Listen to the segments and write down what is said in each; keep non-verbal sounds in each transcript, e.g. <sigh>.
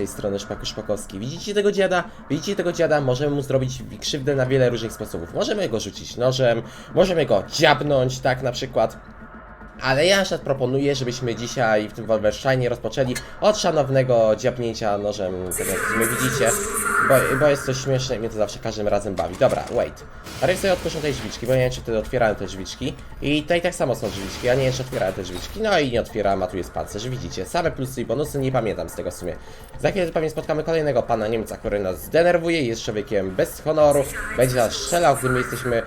tej strony Szpaku Szpakowski. Widzicie tego dziada? Widzicie tego dziada? Możemy mu zrobić krzywdę na wiele różnych sposobów. Możemy go rzucić nożem, możemy go dziabnąć, tak na przykład. Ale ja przykład proponuję, żebyśmy dzisiaj w tym Wolvershine rozpoczęli od szanownego dziabnięcia nożem, tak jak widzicie, bo, bo jest to śmieszne i mnie to zawsze każdym razem bawi. Dobra, wait. Ale sobie odpuszczę tej drzwiczki, bo nie wiem, czy wtedy otwierałem te drzwiczki. I tutaj tak samo są drzwiczki, ja nie wiem, czy otwierałem te drzwiczki. No i nie otwieram, a tu jest pancerz, widzicie. Same plusy i bonusy, nie pamiętam z tego w sumie. Za chwilę pewnie spotkamy kolejnego pana Niemca, który nas zdenerwuje, jest człowiekiem bez honoru, będzie nas strzelał, gdy my jesteśmy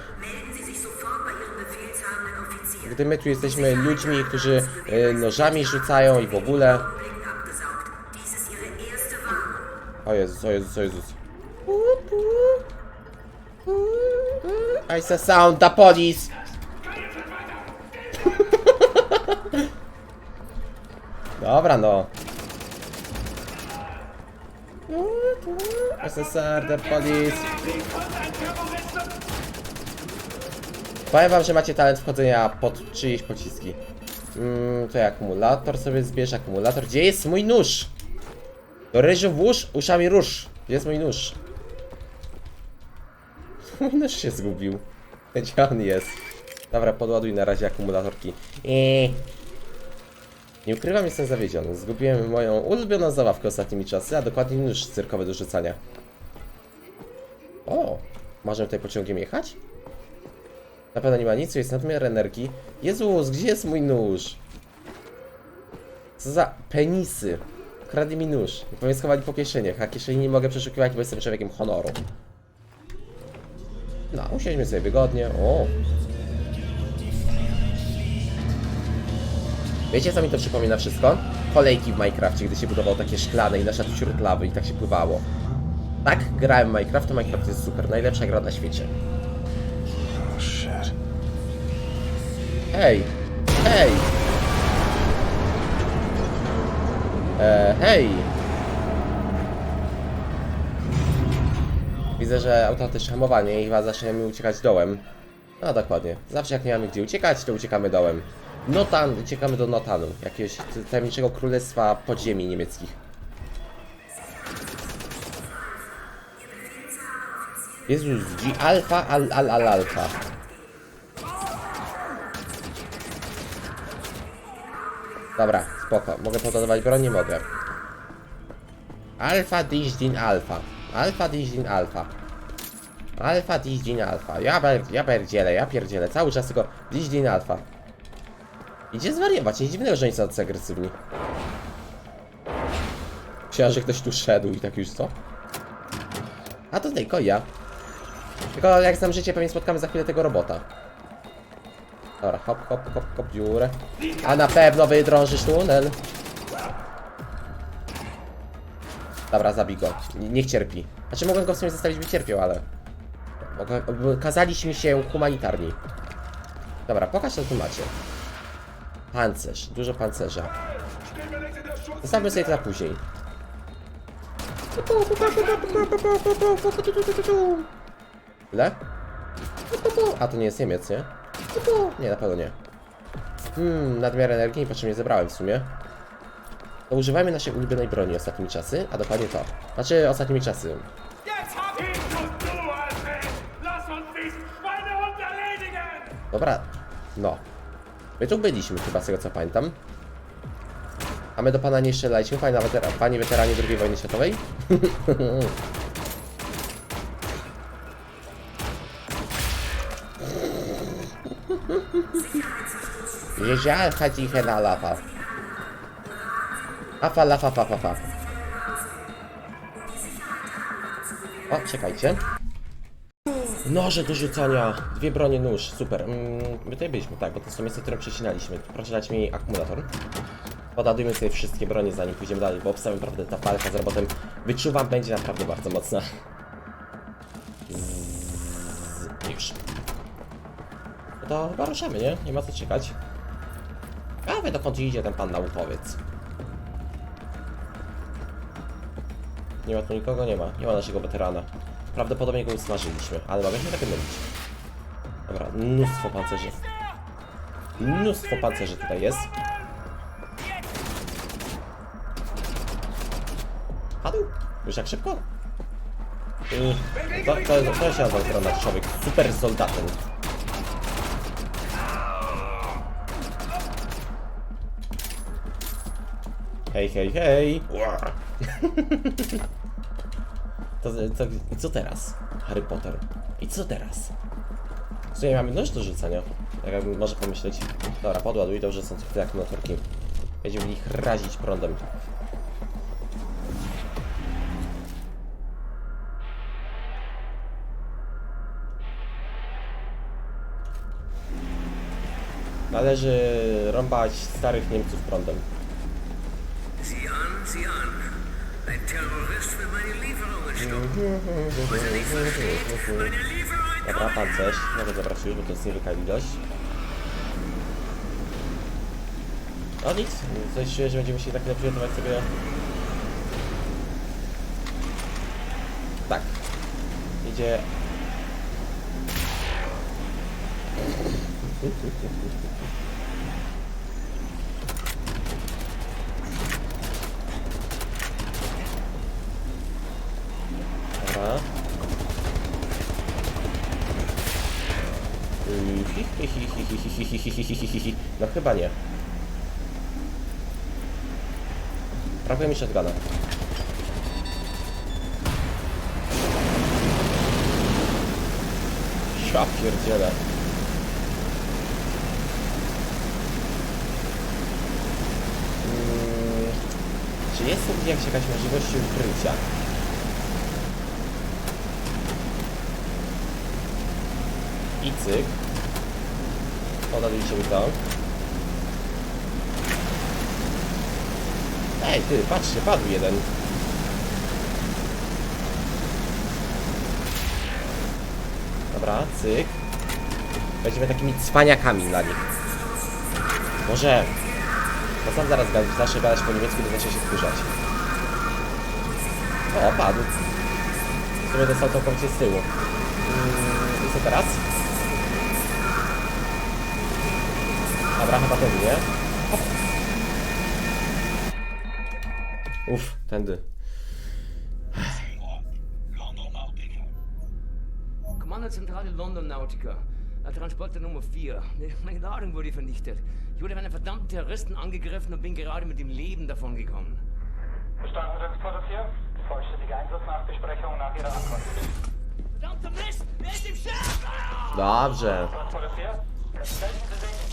gdy my tu jesteśmy ludźmi, którzy y, nożami rzucają i w ogóle. O Jezus, o Jezus, o Jezus. I say sound the police. Dobra no. SSR, the police. Powiem wam, że macie talent wchodzenia pod czyjeś pociski. Mm, to akumulator sobie zbierz, akumulator. Gdzie jest mój nóż? Do ryżu włóż, uszami rusz. Gdzie jest mój nóż? <laughs> Mój nóż się zgubił. Gdzie on jest? Dobra, podładuj na razie akumulatorki. Eee. Nie ukrywam, jestem zawiedziony. Zgubiłem moją ulubioną zabawkę ostatnimi czasy, a dokładnie nóż cyrkowy do rzucania. O, możemy tutaj pociągiem jechać? Na pewno nie ma nic, jest nadmiar energii. Jezus, gdzie jest mój nóż? Co za penisy. Kradli mi nóż. Pewnie schowali po kieszeniach, a kieszeni nie mogę przeszukiwać, bo jestem człowiekiem honoru. No, usiądźmy sobie wygodnie. O. Wiecie co mi to przypomina wszystko? Kolejki w Minecrafcie, gdy się budowało takie szklane i nasza wśród lawy i tak się pływało. Tak, grałem w Minecraft, to Minecraft jest super, najlepsza gra na świecie. Oh shit. E, hej! Widzę, że automatyczne hamowanie i chyba mi uciekać dołem. No dokładnie. Zawsze jak nie mamy gdzie uciekać, to uciekamy dołem. Notan, uciekamy do Notanu, jakiegoś tajemniczego królestwa podziemi niemieckich. Jezus, G alfa, al, al, al, alfa. Dobra, spoko. Mogę podawać broń? Nie mogę. Alfa Dizdin Alfa. Alfa Dizdin Alfa. Alfa Dizdin Alfa. Ja, ber, ja pierdzielę, ja pierdzielę. Cały czas tylko Dizdin Alfa. Idzie zwariować, nic dziwnego, że oni są tacy agresywni. Myślałem, że ktoś tu szedł i tak już co? A to tylko ja. Tylko jak znam życie, pewnie spotkamy za chwilę tego robota. Dobra, hop, hop, hop, hop, dziurę. A na pewno wydrążysz tunel. Dobra, zabij go. Niech cierpi. Znaczy mogłem go w sumie zostawić, by cierpiał, ale... Kazaliśmy się humanitarni. Dobra, pokaż co tu macie. Pancerz, dużo pancerza. Zostawmy sobie to na później. Ile? A to nie jest Niemiec, nie? Nie, na pewno nie. Hmm, nadmiar energii niepotrzebnie zebrałem w sumie. To używajmy naszej ulubionej broni ostatnimi czasy, a dokładnie to. Znaczy ostatnimi czasy. Dobra, no. My tu byliśmy chyba z tego co pamiętam. A my do pana nie strzelaliśmy, panie, panie weteranie II wojny światowej? <laughs> Jezial chodzi na lafa. Afa, lafa, fa, fa, fa. O, czekajcie. Noże do rzucania, dwie bronie nóż, super. Mm, my tutaj byliśmy, tak, bo to są miejsca, które przecinaliśmy. Proszę dać mi akumulator. Podadujmy sobie wszystkie bronie, zanim pójdziemy dalej, bo obstawiam naprawdę ta walka z robotem, wyczuwam, będzie naprawdę bardzo mocna. Zzz, już. No to chyba ruszamy, nie? Nie ma co czekać. A wie dokąd idzie ten pan naukowiec. Nie ma tu nikogo? Nie ma. Nie ma naszego weterana. Prawdopodobnie go usmażyliśmy, ale mogę się tak mylić. Dobra, mnóstwo pancerzy. Mnóstwo pancerzy tutaj jest. Padł? Już jak szybko? Yy, to, to, to się nazywa człowiek. Super soldatem. Hej, hej, hej! <laughs> To, to, I co teraz? Harry Potter. I co teraz? W sumie mamy noż do rzucania. Jak jakbym może pomyśleć. Dobra, podładuj, dobrze są tylko akumulatorki. Będziemy w nich razić prądem. Należy rąbać starych Niemców prądem. Dobra, pancerz. Zabrać już, bo to jest niewielka ilość. No nic, coś czuję, że będziemy się tak przygotować sobie. Tak. Idzie. No chyba nie. Brakuje mi shotguna. Ja pierdzielę. Mm, Czy jest jakaś możliwość ukrycia? I cyk. Podaliście mi to. Ej, ty, patrzcie, padł jeden. Dobra, cyk. Będziemy takimi cwaniakami dla nich. Może... No sam zaraz zacznę gadać po niemiecku, to zacznie się wkurzać. O, padł. W sumie dostał całkowicie z tyłu. Mm, I co teraz? Ten nie. Hop. Uff, tędy. Kommandozentrale London Nautica. Transporter Nummer 4. Meine Ladung wurde vernichtet. Ich wurde von einem verdammten Terroristen angegriffen und bin gerade mit dem Leben davongekommen. Verstanden, Transporter 4. Vollständige Einsatznachbesprechung nach Ihrer Ankunft. Verdammter Mist! Wer ist im Schiff? Dobrze. Transporter 4. Melden Sie sich.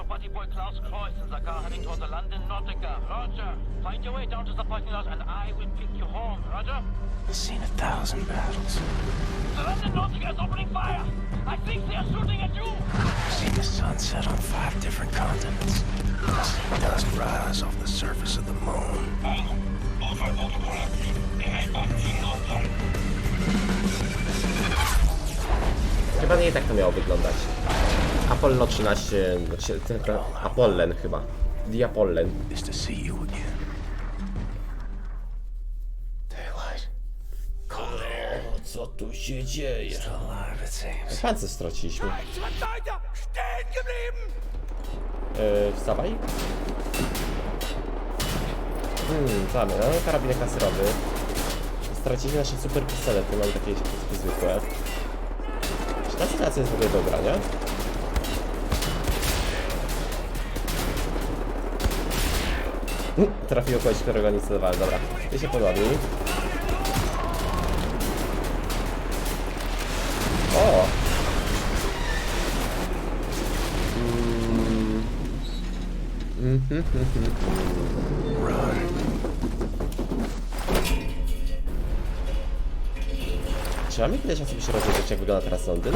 your buddy boy Klaus Kreuz in the car heading toward the London Nautica. Roger. Find your way down to the parking lot and I will pick you home. Roger. I've seen a thousand battles. The London Nautica is opening fire. I think they are shooting at you. I've seen the sun set on five different continents. I've seen dust rise off the surface of the moon. Chyba nie tak to miało wyglądać. Apollo 13, znaczy tylko Apollen chyba. O, co tu się dzieje? Pancerz straciliśmy. Yy, wstawaj. Hmm, co mamy? Mamy karabinek laserowy. Straciliśmy nasze super pistolety, mamy takie, zwykłe. Czy ta sytuacja jest w ogóle do ubrania? <laughs> Mm, Trafiło kogoś, którego nie celowałem. Dobra, ty się podładuj. O! <laughs> Czy mamy chwilę czasu, by się rozejrzeć, jak wygląda teraz Londyn?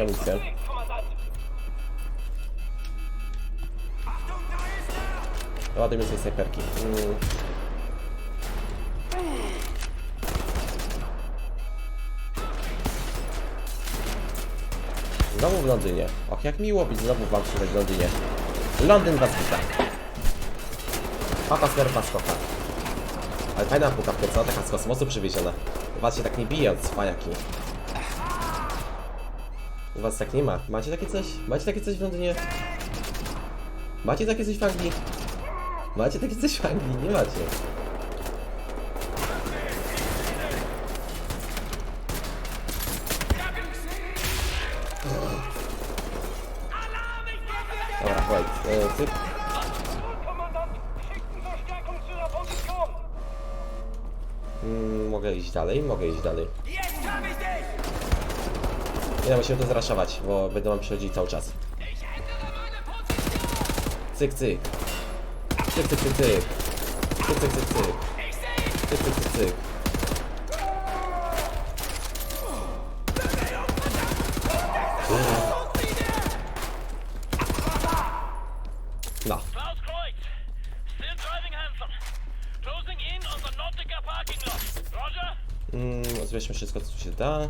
Mi amunicję. Ładujmy sobie snajperki. Mm. Znowu w Londynie. Och, jak miło być znowu wam tutaj w Londynie. Londyn was wita. Papa Smurf was. Ale fajna pukawka, co? Taka z kosmosu przywieziona. Was się tak nie bije od. U was tak nie ma. Macie takie coś? Macie takie coś w Londynie? Macie takie coś w Anglii? Macie takie coś w Anglii? Nie macie. Chodź. E. Mm, mogę iść dalej? Mogę iść dalej. Nie, musimy to zraszować, bo będą nam przychodzić cały czas. Cyk, cyk. Cyk, cyk, cyk, cyk. Cyk, cyk, cyk, cyk. Cyk, cyk, cyk, cyk. No. Mm, zbierzmy wszystko, co się da.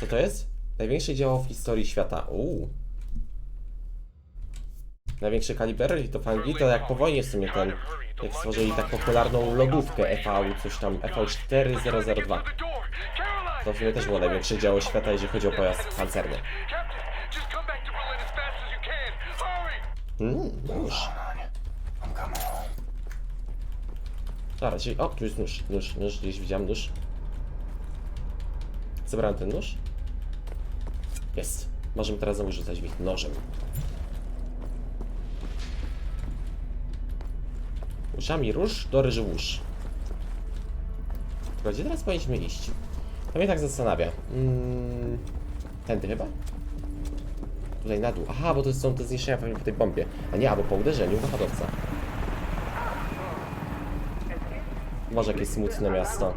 Co to jest? Największe dzieło w historii świata. Uuu. Największy kaliber to w Anglii to jak po wojnie w sumie ten, jak stworzyli tak popularną lodówkę EV, coś tam, EV4002. To w sumie też było największe dzieło świata, jeżeli chodzi o pojazd pancerny. Just come back to Berlin as fast as you can. Hurry! Mm, nóż. Dobra, czyli, o, tu jest nóż, nóż, nóż, gdzieś widziałem nóż. Zebrałem ten nóż. Jest. Możemy teraz znowu rzucać w ich nożem. Uszami róż do ryży łóż. Tylko gdzie teraz powinniśmy iść? To mnie tak zastanawia. Mm, tędy chyba? Tutaj na dół. Aha, bo to są te zniszczenia pewnie po tej bombie. A nie, albo po uderzeniu wychodowca. Może jakieś smutne miasto.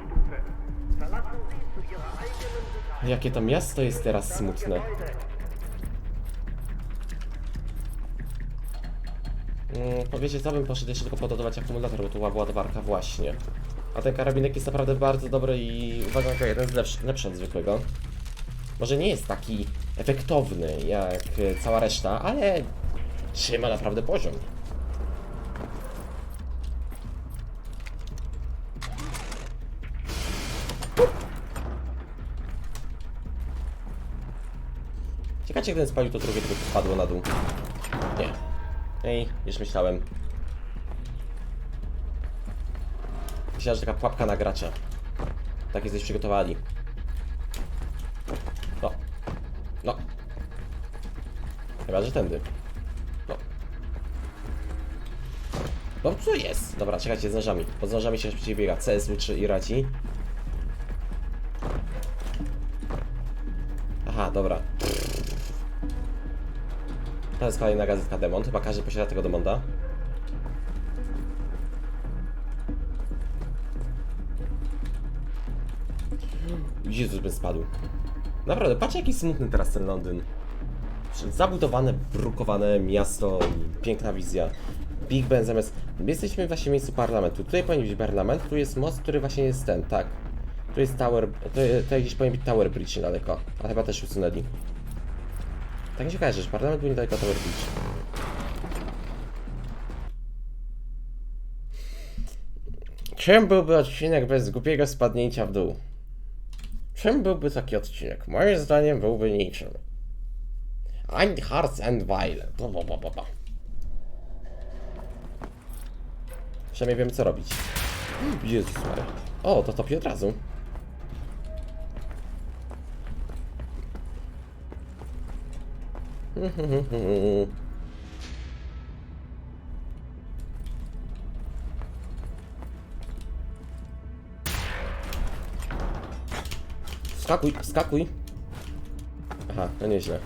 Jakie to miasto jest teraz smutne. Mm, powiecie co, bym poszedł jeszcze tylko pododawać akumulator, bo tu była ładowarka właśnie. A ten karabinek jest naprawdę bardzo dobry i uważam, że jeden z lepszy, lepszy od zwykłego. Może nie jest taki efektowny jak cała reszta, ale trzyma naprawdę poziom. Jak ten spalił, to drugie tylko spadło na dół. Nie. Ej, już myślałem. Myślałem, że taka pułapka na gracza. Tak jesteś przygotowali. No. No. Chyba, że tędy. No. No co jest? Dobra, czekajcie z nożami. Z nożami się szybciej biega. CSW 3 i jest kolejna gazetka Demont. Chyba każdy posiada tego Demonta. Jezus, by spadł. Naprawdę, patrz jaki smutny teraz ten Londyn. Zabudowane, brukowane miasto, piękna wizja. Big Ben zamiast... My jesteśmy właśnie w miejscu parlamentu. Tutaj powinien być parlament, tu jest most, który właśnie jest ten, tak. Tu jest Tower... To, to gdzieś powinien być Tower Bridge niedaleko. A chyba też usunęli. Tak mi się kojarzy, że parlament był niedaleko Tower Bridge. Czym byłby odcinek bez głupiego spadnięcia w dół? Czym byłby taki odcinek? Moim zdaniem byłby niczym. Ein Hearts and Vile. Przynajmniej wiem co robić. Jezus Maria. O, to topi od razu. Skakuj, skakuj. Aha, no nieźle.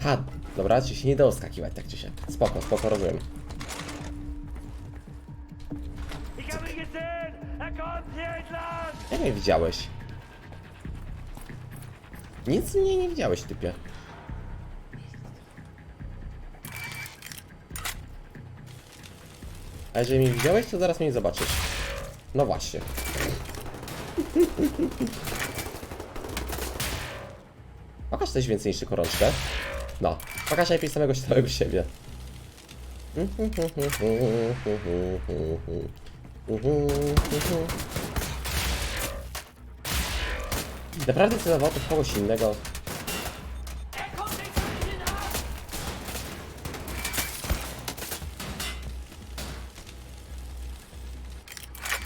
Ha, dobra, czy się nie dało skakiwać tak czy się. Spoko, spoko, rozumiem. Jak mnie widziałeś? Nic mnie nie widziałeś, typie. Jeżeli mnie widziałeś, to zaraz mnie nie zobaczysz. No właśnie. Pokaż coś więcej niż tylko rączkę. No, pokaż najpierw samego samego siebie. Naprawdę celował to w kogoś innego.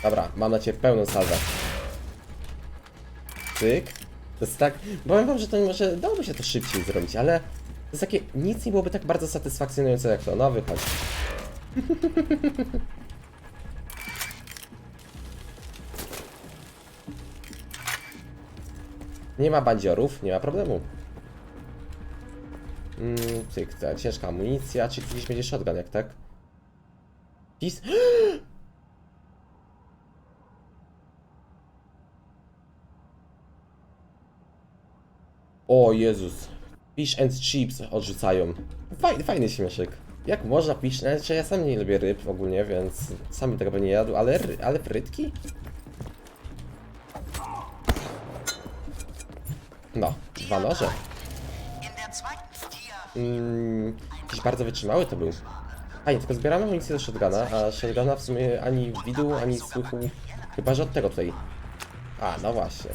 Dobra, mam na ciebie pełną salwę. Cyk. To jest tak. Powiem wam, że to może dałoby się to szybciej zrobić, ale to jest takie. Nic nie byłoby tak bardzo satysfakcjonujące jak to. No wychodź. <laughs> Nie ma bandziorów, nie ma problemu. Mm, cyk, ta ciężka amunicja, czy gdzieś będzie shotgun, jak tak? Pis... <gasps> O Jezus. Fish and chips odrzucają. Fajny, fajny śmieszek. Jak można fish and? Ja sam nie lubię ryb ogólnie, więc sam tego by nie jadł, ale, ale frytki? No, dwa noże. Mm, jakiś bardzo wytrzymały to był. Fajnie, tylko zbieramy amunicję do shotguna, a shotguna w sumie ani widu, ani słuchu. Chyba, że od tego tutaj. A, no właśnie.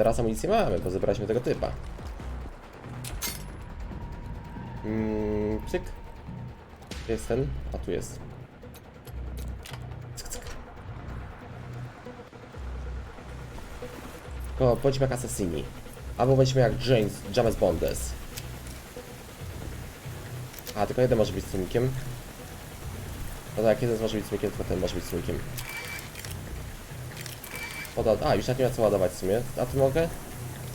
Teraz amunicję mamy, bo zebraliśmy tego typa. Mm, cyk. Gdzie jest ten? A tu jest. Cyk, cyk. O, bądźmy jak Assassini. Albo bądźmy jak James, James Bondes. A, tylko jeden może być tłumikiem. No tak, jeden może być tłumikiem, tylko ten może być tłumikiem. Poda a, już tak nie ma co ładować w sumie. A tu mogę?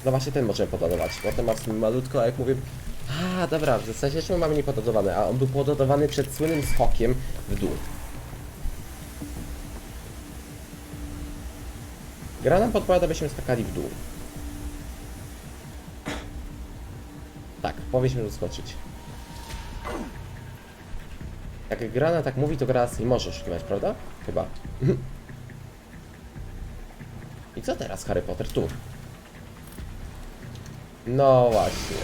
No właśnie ten możemy podadować, bo ten ma w sumie malutko, a jak mówię... A, dobra, w zasadzie czemu mamy niepodadowany? A on był podadowany przed słynnym skokiem w dół. Gra nam podpowiada, byśmy skakali w dół. Tak, powinniśmy skoczyć. Jak gra na tak mówi, to gra nie może oszukiwać, prawda? Chyba. <laughs> I co teraz, Harry Potter? Tu. No właśnie.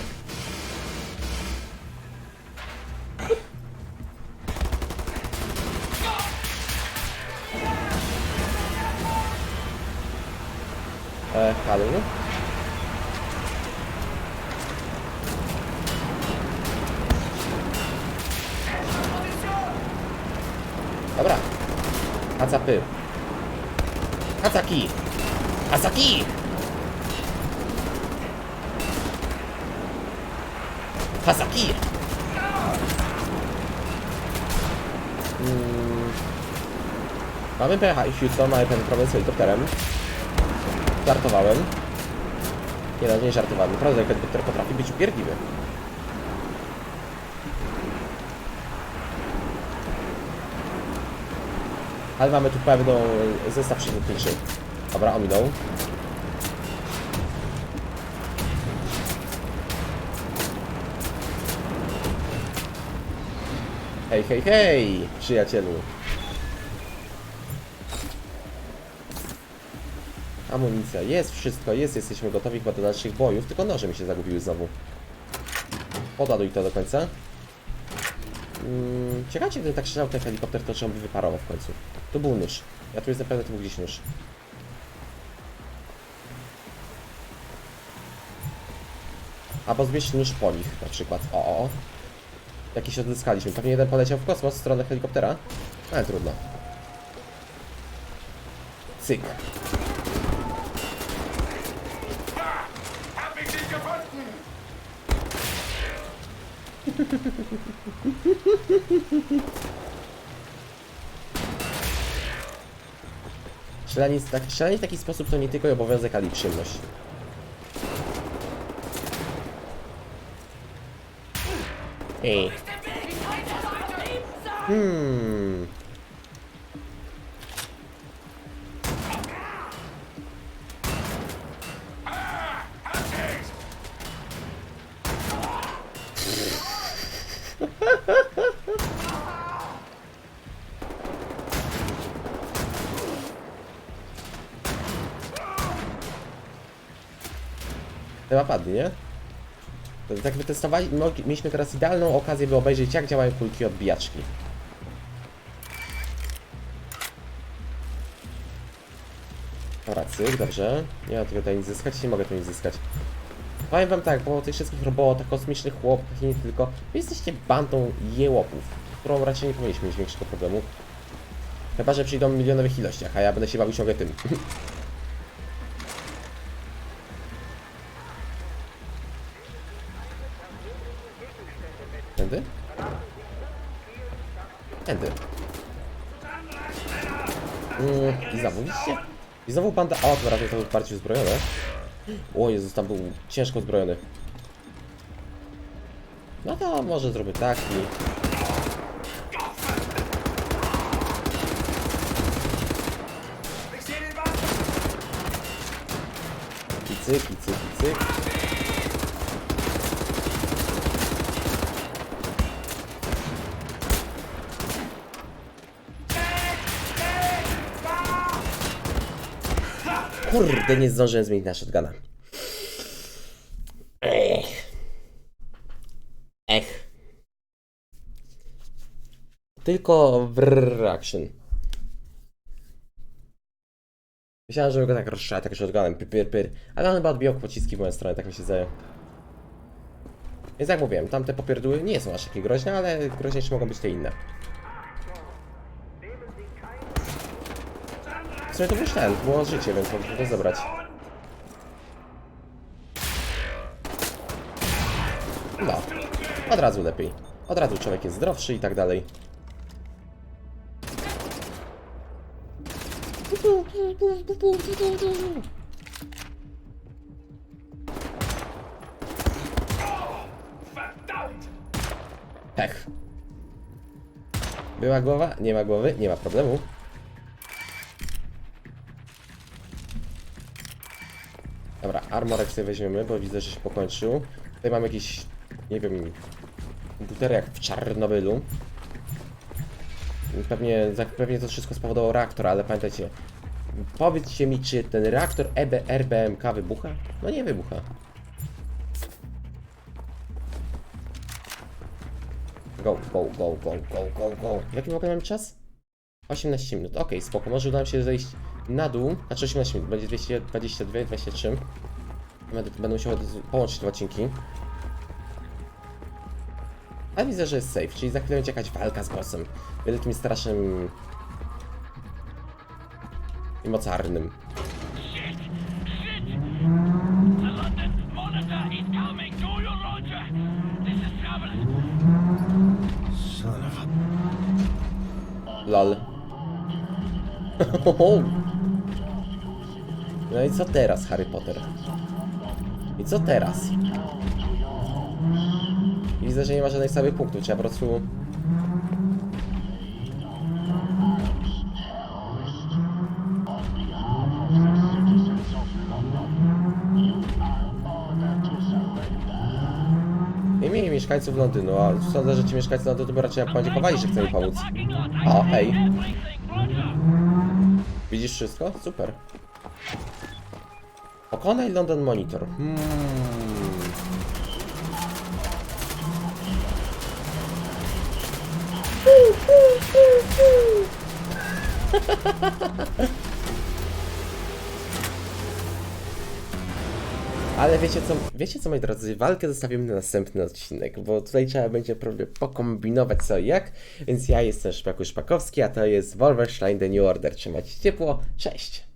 E, halo? Dobra. Hacapy. Hacaki! Asaki! Hasaki! Mm. Mamy pecha i Houston, mamy pewien problem z helikopterem. Żartowałem. Nie no, nie żartowałem. Naprawdę helikopter potrafi być upierdliwy. Ale mamy tu pewną zestaw przygotowniczy. Dobra, ominął. Hej, hej, hej, przyjacielu. Amunicja, jest wszystko, jest, jesteśmy gotowi chyba do dalszych bojów, tylko noże mi się zagubiły znowu. Podaduj to do końca. Mm, ciekawe, gdyby tak strzelał ten helikopter, to czy on by wyparował w końcu. Tu był nóż. Ja tu jestem pewny, to był gdzieś nóż. Albo zbierz nóż po nich, na przykład. O, o. Jakiś odzyskaliśmy. Pewnie jeden poleciał w kosmos w stronę helikoptera. Ale trudno. Cyk. <laughs> Strzelanie, tak, strzelanie w taki sposób to nie tylko obowiązek, ale i przyjemność. Ei. Hum. <laughs> É uma padeira? Tak wytestowali, mieliśmy teraz idealną okazję, by obejrzeć jak działają kulki odbijaczki. Dobra, cyk, dobrze. Nie mam tutaj nic zyskać, nie mogę tu nic zyskać. Powiem wam tak, po tych wszystkich robotach, kosmicznych chłopkach i nie tylko, wy jesteście bandą jełopów, którą raczej nie powinniśmy mieć większego problemu. Chyba, że przyjdą w milionowych ilościach, a ja będę się bawił ciągle tym. <laughs> Tędy. Mm, I znowu, widzicie? I znowu banda... O, to raczej to był bardziej uzbrojone. O Jezus, tam był ciężko uzbrojony. No to może zrobię tak i... I cyk, i cyk, i cyk. Kurde, nie zdążyłem zmienić na shotguna. Ech. Ech. Tylko w action. Myślałem, że go tak rozstrzela tak shotgunem, pyr, pyr, pyr. Ale on chyba odbijał pociski w moją stronę, tak mi się zdaje. Więc jak mówiłem, tamte popierdły nie są aż takie groźne, ale groźniejsze mogą być te inne. W sumie to był ten, było życie, więc mogliśmy to zebrać. No, od razu lepiej. Od razu człowiek jest zdrowszy i tak dalej. Pech. Była głowa? Nie ma głowy? Nie ma problemu. Armorek sobie weźmiemy, bo widzę, że się pokończył. Tutaj mam jakiś, nie wiem, komputer jak w Czarnobylu. Pewnie, pewnie to wszystko spowodowało reaktor, ale pamiętajcie, powiedzcie mi, czy ten reaktor E EB, RBMK wybucha? No nie wybucha. Go, go, go, go, go, go, go. W ogóle mam czas? 18 minut, okej, spoko, może uda nam się zejść na dół, znaczy 18 minut, będzie 222, 23. Będę, będę musiał połączyć te odcinki. Ale widzę, że jest safe, czyli za chwilę będzie jakaś walka z bossem. Wielkim, strasznym... i mocarnym. LOL. <laughs> No i co teraz, Harry Potter? I co teraz? Widzę, że nie ma żadnych stałych punktów, trzeba po prostu... Nie mieli mieszkańców Londynu, a sądzę, że ci mieszkańcy Londynu by raczej podziękowali, że chce mi pomóc. O, hej. Widzisz wszystko? Super. Pokonaj London Monitor. Hmm. Ale wiecie co, wiecie co moi drodzy, walkę zostawimy na następny odcinek, bo tutaj trzeba będzie probably pokombinować co i jak, więc ja jestem Szpaku Szpakowski, a to jest Wolverstein The New Order. Trzymajcie ciepło, cześć!